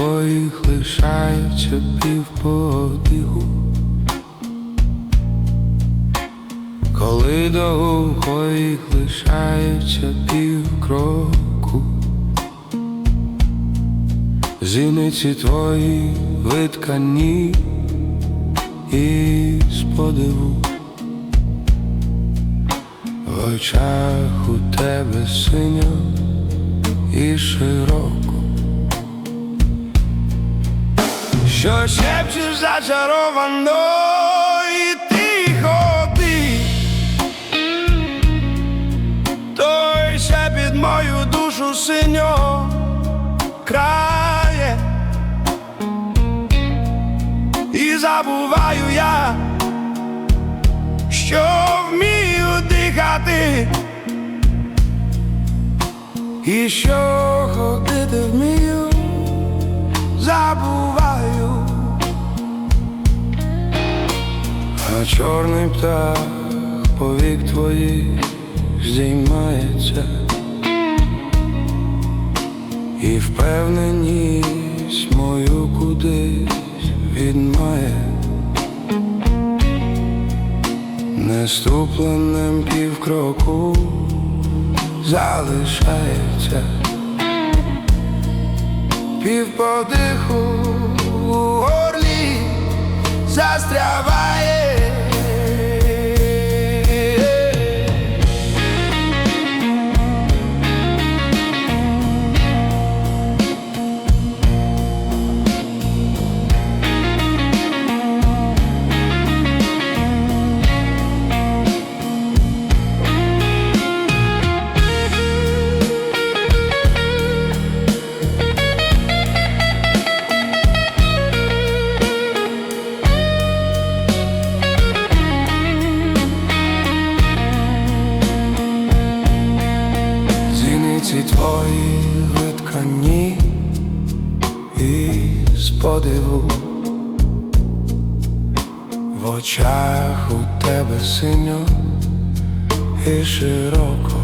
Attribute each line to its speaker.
Speaker 1: твоїх лишається півподиху. Коли до губ твоїх лишається півкроку. Зіниці твої виткані і з подиву В очах у тебе синьо і широко Що шепчеш зачаровано і тихо ти. Той шепіт мою душу синьо крає. І забуваю я, що вмію дихати, і що ходити вмію, забуваю, а чорний птах повік твоїх здіймається, і впевненість мою кудись відмає. Неступленим півкроку залишається півподиху у горлі застряває. Подиву. В очах у тебе синьо і широко